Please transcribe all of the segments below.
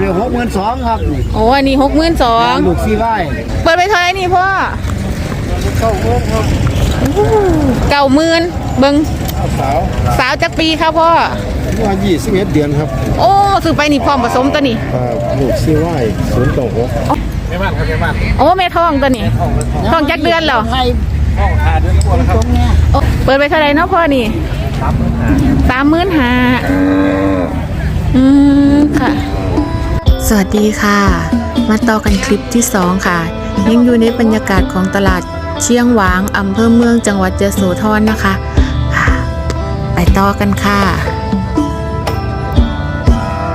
เดี๋ยวหกหมื่นสองครับนี่โอ้อันนี้หกหมื่นสองลูกซีไว้เปิดไปเท่าไหร่นี่พ่อเข้าโค้งครับเก้าหมื่นเบิ้งสาวสาวจักปีครับพ่อว่ายี่สิบเอ็ดเดือนครับ โอ้ซื้อไปนี่พร้อมผสมตัวนี้ลูกซีไว้ศูนย์ต่อหกโอ้แม่ท้องตัวนี้ท้องจักเดือนเหรอห้องหาเดือนกว่าแล้วครับโอ้เปิดไปเท่าไหร่เนาะพ่อนี่สามหมื่นห้าอืมค่ะ สวัสดีค่ะ มาต่อกันคลิปที่2ค่ะ ยังอยู่ในบรรยากาศของตลาดเชียงหวางอำเภอเมืองจังหวัดยโสธรนะคะอ่าไปต่อกันค่ะ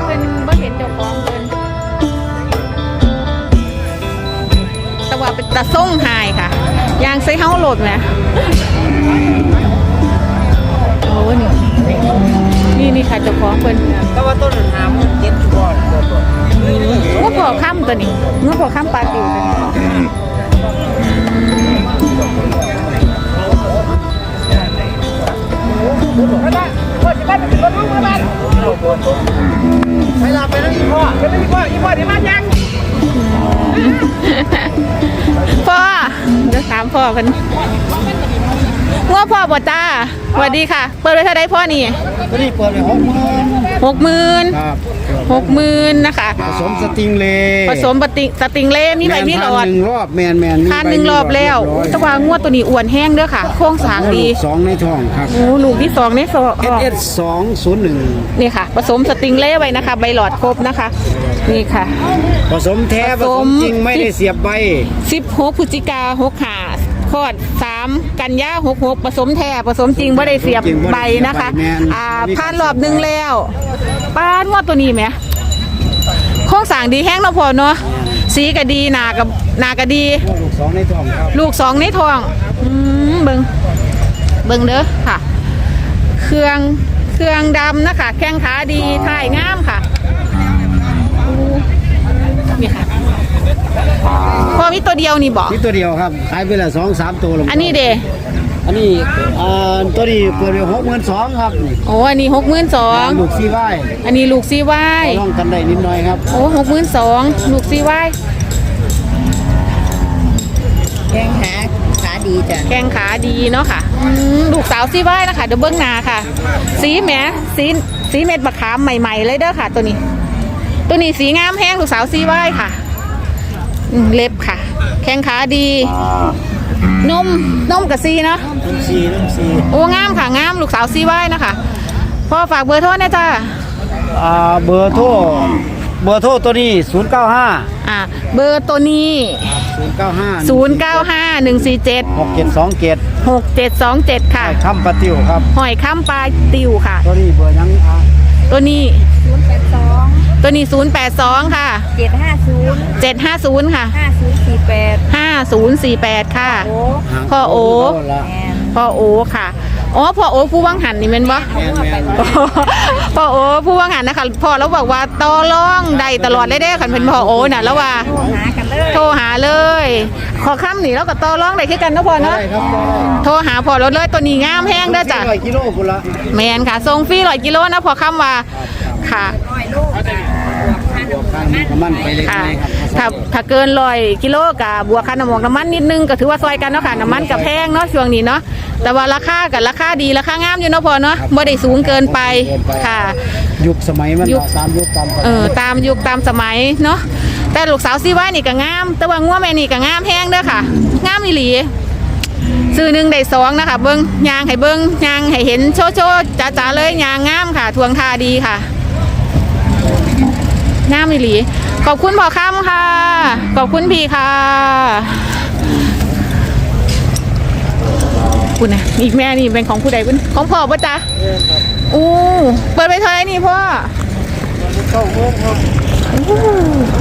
เป็นบ่เห็นเจ้าของเพิ่นแต่ว่าเป็นตาส่งหายค่ะ ยางใส่เฮาโหลดไหมโอ้นี่นี่นี่ค่ะเจ้าของเพิ่นแต่ว่าต้นหาหมื่นเจ็ดก่อน งอพอข้ามตัวนี้งอพอข้ามปลาติวตัวนี้ไปลาไปนั่นอีพ่อไปนั่นอีพ่ออีพ่อเดี๋ยวมายังพ่อเดี๋ยวถามพ่อเพิ่นงอพ่อบ่จ้าสวัสดีค่ะ เปิดไว้เท่าไดพ่อนี่ ตัวนี้เปิดไปหกหมื่นหกหมื่นครับ หกหมื่นนะคะ ผสมสติงเลผสมปฏิสติงเล่มีใบมีหลอดแมนทานหนึ่งรอบแมนแมนมีทานหนึ่งรอบแล้วเรียบร้อยแตะวางวดตัวนี้อ้วนแห้งเด้อค่ะ โค้งสร้างดีลูกสองในท้องครับ โอ้ลูกที่สองในสอง SS สองศูนย์หนึ่งนี่ค่ะ ผสมสติงเล่ไว้นะคะ ใบหลอดครบนะคะ นี่ค่ะ ผสมแท้ผผสสมม จริงไม่ได้เสียบใบ 16พฤศจิกา6หา คลอด3กันยา66ผสมแท้ผสมจริงบ่ได้เสียบใบนะคะ อ่าผ่านรอบหนึงแล้วป้านงวดตัวนี้ไหมโค้งสร้างดีแห้งเนาะพอเนาะสีก็ดีหนากับหนาก็ดี ลูกสองในท้องครับลูกสองในท้องอืมเบิงเบิงเด้อค่ะ เครื่องเครื่องดำนะคะ แข้งขาดีถ่ายงามค่ะอู้นี่ค่ะ พอมีตัวเดียวนี่บอกนี่ตัวเดียวครับขายไปละสองสามตัวลงอันนี้เดอันนี้อ่าตัวนี้เปิดไปหกหมื่นสองครับนี่โอ้อันนี้หกหมื่นสองลูกซีไว้อันนี้ลูกซีไว้ลองกันได้นิดหน่อยครับโอ้หกหมื่นสองลูกซีไว้แข้งขาขาดีจ้ะแข้งขาดีเนาะค่ะอืมลูกสาวซีไว้นะคะเดี๋ยวเบิ้งหนาค่ะ สีแหมสีสีเม็ดมะขามใหม่ๆเลยเด้อค่ะ ตัวนี้ ตัวนี้สีงามแห้งลูกสาวซีไว้ค่ะ อืมเล็บค่ะ แข้งขาดีนมนมกับซีเนาะลูกซีลูกซีโอ้งามค่ะงามลูกสาวซีไว้นะคะพ่อฝากเบอร์โทรนะจ้าอ่าเบอร์โทรเบอร์โทรตัวนี้ศูนย์เก้าห้าอ่าเบอร์ตัวนี้ศูนย์เก้าห้า095147หกเจ็ดสองเจ็ด6727 ค่ะ คำปะติวครับ หอยข้ามปลาติวค่ะ ตัวนี้เบอร์ยังอะตัวนี้ศูนย์แปดสอง ตัวนี้ 082 ค่ะ เจ็ดห้าศูนย์750 ค่ะ ห้าศูนย์สี่แปด5048 ค่ะ โอ้พ่อโอละแอนพ่อโอค่ะ อ๋อ พ่อโอผู้วังหันนี่แม่นบ่ แมนแมนพ่อโอผู้วังหันนะคะพ่อเราบอกว่าต่อรองได้ตลอดเลยเด้อคันเป็นพ่อโอน่ะแล้วว่า โทรหากันเลยโทรหาเลย ขอค้ำหนีแล้วก็ต่อรองได้คือกันเนาะพ่อเนาะ ได้ครับได้โทรหาพ่อรถเลยตัวนี้งามแห้งเด้อจ้ะ ร้อยกิโลคุณละแมนค่ะส่งฟรีร้อยกิโลนะพอคำว่าค่ะร้อยลูกจ้ะบวกค่าน้ำ ข้างนี้ก็มั่นไปเลยค่ะครับถ้าถ้าเกินร้อยกิโลกับบวกค่าน้ำมันน้ำมันนิดนึงก็ถือว่าซอยกันเนาะค่ะน้ำมันกับแพงเนาะช่วงนี้เนาะแต่ว่าราคากับราคาดีราคางามอยู่เนาะพอเนาะไม่ได้สูงเกินไปค่ะ ยุคสมัยมันยุค ตามยุคตามเออตามยุคตามสมัยเนาะแต่ลูกสาวซีว่านี่ก็งาม แต่ว่างัวแม่นี่ก็งามแพงเด้อค่ะ งามอีหลีซื้อหนึ่งได้สองนะคะเบิ้งยางให้เบิ้งยางให้เห็นโชว์โชว์จ๋าๆเลยยางงามค่ะ ทวงทาดีค่ะ งามอีหลี ขอบคุณพ่อค้ำค่ะ ขอบคุณพี่ค่ะคุณนะอีกแม่นี่เป็นของผู้ใดคุณของพ่อปะจ๊ะอู้เปิดไปเท่าไหร่นี่พ่อเข้าโค้งครับ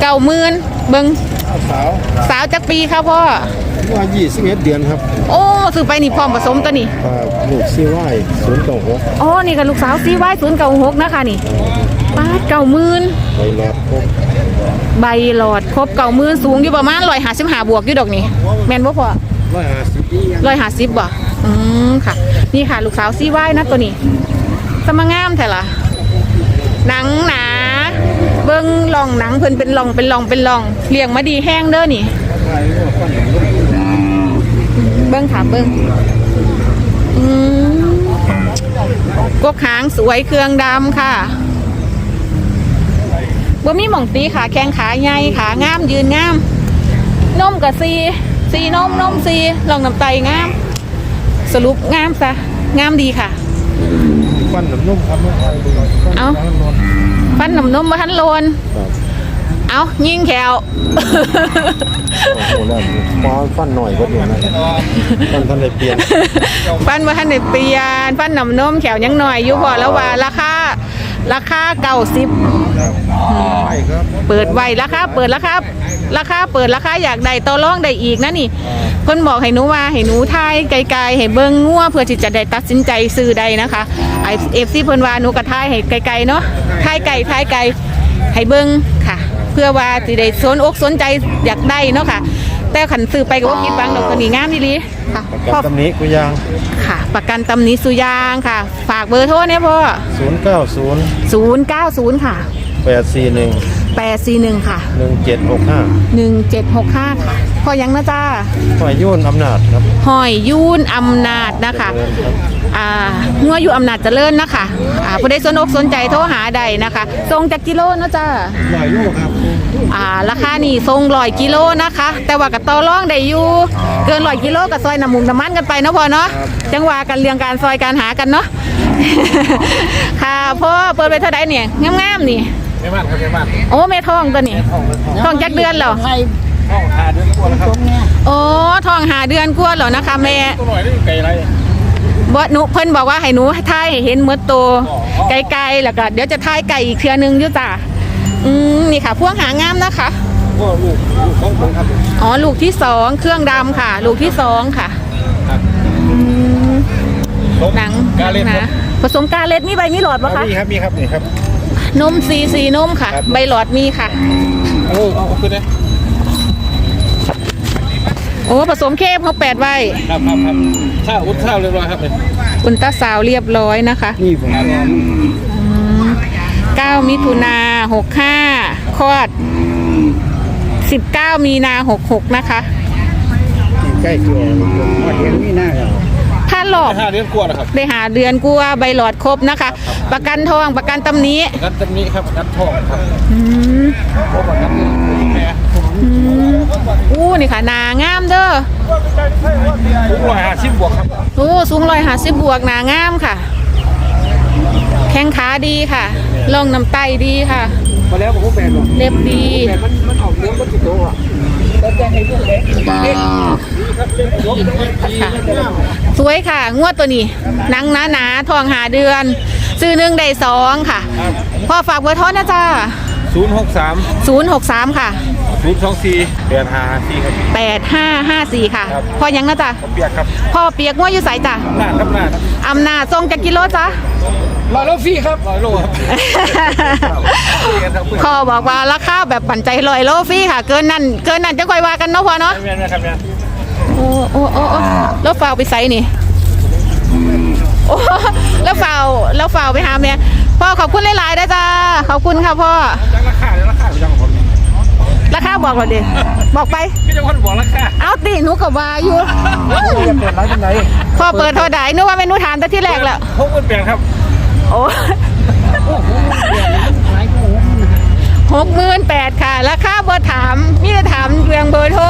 เก่าหมื่นเบิงสาวสาวจักปีค่ะพ่อว่ายี่สิบเอ็ดเดือนครับ โอ้ซื้อไปนี่พร้อมผสมตัวนี่อ่าลูกซีไว้ศูนย์ต่อหกอ๋อนี่กับลูกสาวซีไว้ศูนย์เก่าหกนะคะนี่ ป้าดเก่าหมื่นไปรอดครบใบหลอดครบเก่าหมื่นสูงอยู่ประมาณร้อยห้าสิบห้าบวกอยู่ดอกนี่แม่นบ่พ่อร้อยห้าสิบปียังร้อยห้าสิบบ่อืมค่ะ นี่ค่ะ ลูกสาวซีไว้นะตัวนี้สมางามแท้ล่ะหนังหนาเบิ้งลองหนังเพิ่นเป็นลองเป็นลองเป็นลองเลี้ยงมาดีแห้งเด้อนี่เบิ้งค่ะเบิ้งอืมกกหางสวยเครื่องดำค่ะ บ่มีหม่องตีขาแข้งขาใหญ่ขางามยืนงามนมกับซีซีนมนมซีลองน้ำไตงาม สรุปงามซะงามดีค่ะฟันหนุ่มนุ่มครับเอาฟันน้ำนมมาทันโลนเอายิงแขวโอ้แล้วมอฟันหน่อยก็เดียวนะฟันท่านได้เปลี่ยนฟันมาทันได้เปลี่ยนฟันน้ำนมแขวยังหน่อยอยู่พอแล้วว่าราคาราคาเก่าสิบ ใช่ครับเปิดไว้ราคาเปิดราคาราคาเปิดราคาอยากได้ต่อรองได้อีกนะนี่เพิ่นบอกให้หนูว่าให้หนูทายไกลๆให้เบิ่งงัวเพื่อที่จะได้ตัดสินใจซื้อใดนะคะไอเอฟซีเพิ่นว่าหนูก็ทายให้ไกลๆเนาะทายไกลทายไกลให้เบิ่งค่ะ เพื่อว่าสิได้สนอกสนใจอยากได้เนาะค่ะแต่ขันซื้อไปก็บ่ผิดหวังดอกตัวนี้งามดีหลีค่ะประพ่อกันตำหนี้กุยางค่ะ ประกันตำหนี้สุยางค่ะ ฝากเบอร์โทรเนี่ยพ่อ090 090 ค่ะ 841 841ค่ะ1765 1765ค่ะพอยังนะจ้าฝ่ายยุ่นอำนาจครับหอยยูนอำนาจนะคะเดินครับอ่างัวอยู่อำนาจเจริญนะคะอ่าผู้ใดสนอกสนใจโทรหาใดนะคะทรงจากกิโลนะจ้าหน่อยลูกครับอ่าราคานี่ทรงร้อยกิโลนะคะ แต่ว่ากับต่อรองได้อยู่เกินร้อยกิโลกับซอยน้ำมุงน้ำมันกันไปเนาะพอเนาะจังหวะกันเรียงการซอยการหากันเนาะค่ะพ่อเปิดไปเท่าไดเนี่ยงามๆนี่ ไม่บ้านครับไม่บ้านโอ้แม่ทองตัวนี้ทองจักเดือนเหรอห้องหาเดือนกว่าแล้วครับโอ้ทองหาเดือนกว่าเหรอนะคะแม่ตัวหน่อยนี่ไกลไรบ่หนูเพิ่นบอกว่าให้หนูทายให้เห็นเมื่อโตวไกลๆแล้วก็เดี๋ยวจะทายไก่อีกเทื่อนึงอยู่จ้ะอืมนี่ค่ะ พวงหางามนะคะ ก็ลูกลูกของผมครับอ๋อ ลูกที่สองเครื่องดำค่ะ ลูกที่สองค่ะอืมหนังกาเล่นครันะบผสมกาเล็ดมีใบมีหลอดปะคะ มีครับมีครับนี่ครับ นมซีซีนมค่ะครับใบหลอดมีค่ะโอ้เอาขึ้นเลยโอ้ผสมเข้มเขาแปดไว้ครับครับครับข้าวอุ้นข้าวเรียบร้อยครับเนี่ยอุลตราซาวด์เรียบร้อยนะคะนี่ผม9มิถุนา65คลอด19มีนา66นะคะใกล้ตัวว่าเห็นนี่หน้าครับ ถ้าหลอกห้าเดือนกว่าแล้วครับได้หาเดือนกลัวใบหลอดครบนะคะ ประกันทองประกันตำหนี้กันตำนี้ครับกันทองครับอืมเพราะว่ากันนี่แม่อืมอู้นี่ค่ะหนางามเด้อทุกร้อยห้าสิบบวกครับโอ้สูงร้อยหาสิบบวกหนางามค่ะ แข้งขาดีค่ะลองน้ำไตดีค่ะมาแล้วผมก็แปลหรอกเล็บดีแต่มันมันออกเนื้อมันติดตัวอะแล้วจะให้ลูกเล็กเล็ก ครับเล็กยกค่ะสวยค่ะ งวดตัวนี้หนังหนาหนาๆทองหาเดือน ซื้อหนึ่งได้สองค่ะ พ่อฝากเบอร์โทรนะจ้าศูนย์หกสาม063ค่ะศูนย์สองสี่เดือนห้าสี่ครับ8554ค่ะครับพ่อยังนะจ้ะผมเปียกครับ พ่อเปียกงวดอยู่ใสจ้ะหน้าครับหน้าครับอำนาจทรงจากกิโลจ้ะร้อยโลฟรีครับร้อยโลครับพ่อบอกว่าราคาแบบปั่นใจลอยโลฟรี่ค่ะ เกินนั่นเกินนั่นจะค่อยว่ากันเนาะพ่อเนาะ โอ้โอ้โอ้แล้วฝากไปใส่นี่โอ้แล้วฝากแล้วฝากไปหาแม่พ่อขอบคุณหลายๆนะจ้าขอบคุณค่ะพ่อจังราคาเลยราคาไปจังของผมราคาบอกเราดิบอกไปพี่จะคนบอกราคาเอาติหนูกับว่าอยู่เปิดร้านที่ไหนพ่อเปิดเท่าใดนึกว่าเมนูทานแต่ที่แรกแล้วพกเงินเปลี่ยนครับ โอ้หกหมื่นแปดค่ะราคาเบอร์ถามมีแต่ถามเรื่องเบอร์โทร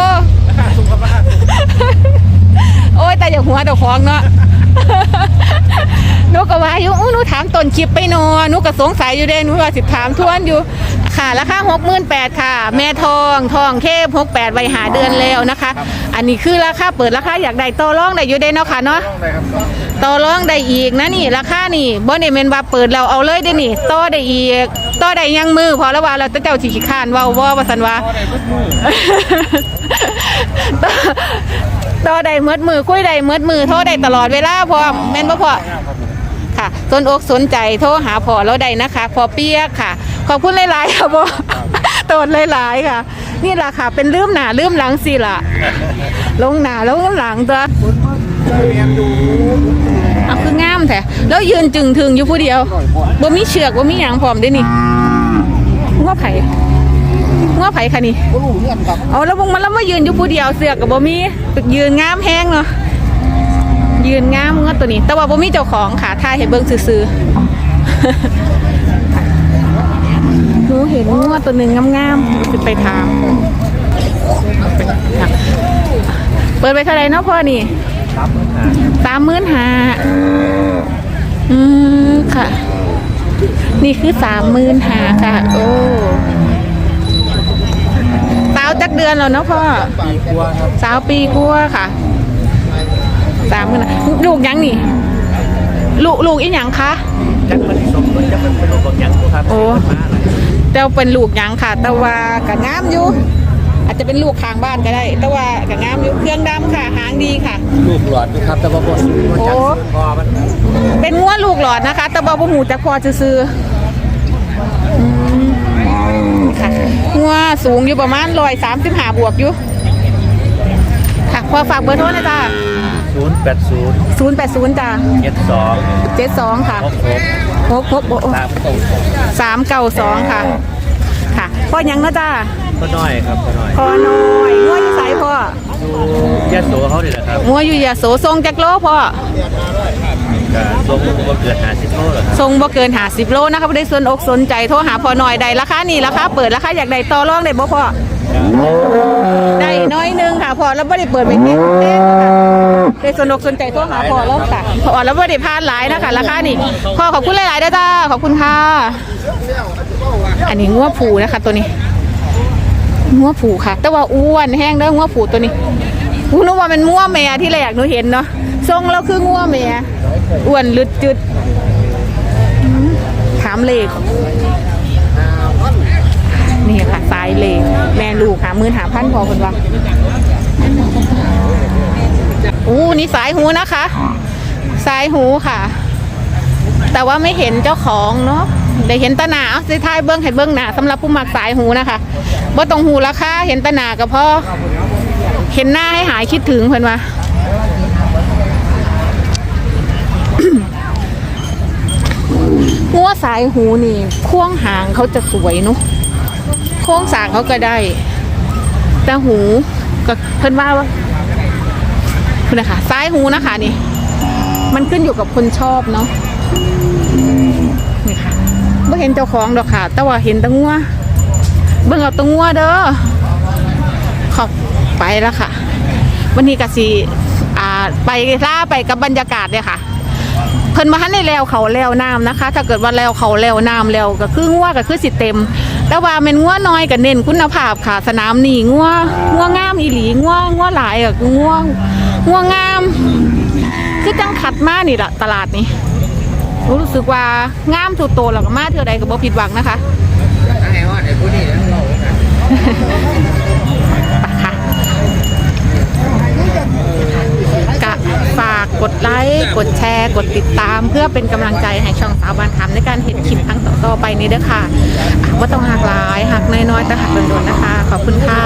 โอ้ยแต่อย่าหัวแต่ของเนาะหนูก็ว่าอยู่อู้หนูถามต้นคลิปไปนอะหนูก็สงสัยอยู่เด้หนูว่าสิถามทวนอยู่ ค่ะ ราคาหกหมื่นแปดค่ะ แม่ทองทองเข้มหกแปดไว้หาเดือนแล้วนะคะ อันนี้คือราคาเปิดราคาอยากได้ต่อรองได้อยู่เด้เนาะค่ะเนาะต้องได้ครับต่อรองได้อีกนะนี่ราคานี่บ่ได้แม่นว่าเปิดเราเอาเลยได้นี่ต่อได้อีกต่อได้ยังมือพอแล้วว่าเราจะเจ้าสิขี้ข้านเว้าบ่ว่าซั่นว่าต่อต่อได้เมดมือคุยได้เมดมือโทรได้ตลอดเวลาพร้อมแม่นบ่พอค่ะสนอกสนใจโทรหาพอเราได้นะคะ พอเปียกค่ะ ขอบคุณหลาย ๆ ค่ะบ่ตดหลาย ๆ ค่ะ นี่แหละค่ะ เป็นลืมหนาลืมหลังสิล่ะ ลงหนาแล้วก็หลังตัวเอาคืองามแท้แล้วยืนจึงถึงอยู่ผู้เดียวบ่มีเชือกบ่มีหยังพร้อมด้นี่งงัวไผ่งัวไผ่ค่ะนี่ก็รู้เอาแล้วมึงมันแล้วมายืนอยู่ผู้เดียวเสือกกับบ่มียืนงามแห้งเนาะยืนงามงัวตัวนี้ แต่ว่าบ่มีเจ้าของค่ะถ่ายให้เบิ่งซื่อๆ หนูเห็นงัวตัวหนึ่งงามๆจะไปถามค่ะเปิดไปเท่าไหร่เนาะพ่อนี่สามหมื่นห้าอืมค่ะ นี่คือสามหมื่นห้าค่ะ โอ้สาวจักเดือนแล้วเนาะพ่อปีกว่าครับสาวปีกว่าค่ะสามหมื่นลูกยังนี่ ลูกลูกอีหยังคะจักมันสมดุลจักมันเป็นลูกของหยังกูครับโอ้ แต่ว่าเป็นลูกหยังค่ะ แต่ว่าก็งามอยู่ อาจจะเป็นลูกข้างบ้านก็ได้ แต่ว่าก็งามอยู่เครื่องดำค่ะ หางดีค่ะ ลูกหลอดนะครับแต่ว่าบ่ซื้อบ่จักโอ้พอมันเป็นงัวลูกหลอดนะคะ แต่บ่บ่หูจักพอซื้อๆอืมค่ะงัวสูงอยู่ประมาณร้อยสามสิบห้าบวกอยู่ ค่ะพอฝากเบอร์โทรหนะจ๊ะ ศูนย์แปดศูนย์ศูนย์แปดศูนย์จ้ะเจ็ดสองเจ็ดสองค่ะหกหกหกหกสามเก้าสองสามเก้าสองค่ะ ค่ะพ่อยังเนาะจ้าก็น้อยครับก็น้อยพ่อน้อยงัวอยู่ไสพ่อดูยาโสเขาดิแหละครับงัวอยู่ยาโสทรงจักโลพ่อ ก็รวมก็เกิดหาสิบโลแล้วครับทรงบ่เกินหาสิบโลนะคะบ่ได้สนอกสนใจโทรหาพอหน่อยใดราคานี่ราคาเปิดราคาอยากได้ต่อรองได้บ่พอได้น้อยหนึงค่ะพอแล้วบ่ได้เปิดไปแค่แค่ค่ะได้สนอกสนใจโทรหาพอแล้วค่ะพอแล้วบ่ได้พลาดหลายนะคะราคานี่พอขอบคุณหลายๆด้วยจ้าขอบคุณค่ะ อันนี้งัวผูนะคะตัวนี้งัวผูค่ะ แต่ว่าอ้วนแห้งเด้องัวผูตัวนี้ อู้นึกว่าเป็นงัวแม่ที่แรกหนูเห็นเนาะทรงแล้วคืองัวแม่อ้วนลึดจึดอืมถามเลขนี่ค่ะสายเลขแม่ลูกหาหมื่นหาพันพอคนว่าอู้นี่สายหูนะคะสายหูค่ะ แต่ว่าไม่เห็นเจ้าของเนาะได้เห็นตาหนาเอาสิท้ายเบิ้องให้เบิ้องหนาสำหรับผู้มักสายหูนะคะว่าตรงหูราคาเห็นตาหนาก็พอ เห็นหน้าให้หายคิดถึงเพิ่อนว่างัวสายหูนี่พ่วงหางเขาจะสวยเนาะโค้งสางเขาก็ได้ แต่หูก็เพิ่นว่าว่าคุณนะคะสายหูนะคะนี่ มันขึ้นอยู่กับคนชอบเนาะนี่ค่ะไม่เห็นเจ้าของดอกค่ะ แต่ว่าเห็นตังัวเบิ่งเอาตังัวเด้อ ไปแล้วค่ะ วันนี้กะสีอ่าไปล่าไปกับบรรยากาศเลยค่ะ เพิ่นมาทันในแล้วเขาแล้วน้ำนะคะ ถ้าเกิดว่าแล้วเขาแล้วน้ำแล้วก็คืองัวก็คือสิเต็ม แต่ว่าเป็นงัวน้อยกับเน้นคุณภาพค่ะ สนามนี่งัวงัวงามอีหลีงัวงัวหลายอะคืองัวงัวงาม คือจังขัดมานี่ละตลาดนี้รู้สึกว่างามทุกโตแล้วก็มาเท่าใดก็บ่ผิดหวังนะคะกะฝากกดไลค์ กดแชร์ กดติดตาม เพื่อเป็นกำลังใจให้ช่องสาวบานคำในการเห็นคลิปครั้งต่อๆไปนี้เด้อค่ะว่าต้องหักหลายหักน้อยๆแต่หักโดนๆนะคะ ขอบคุณค่ะ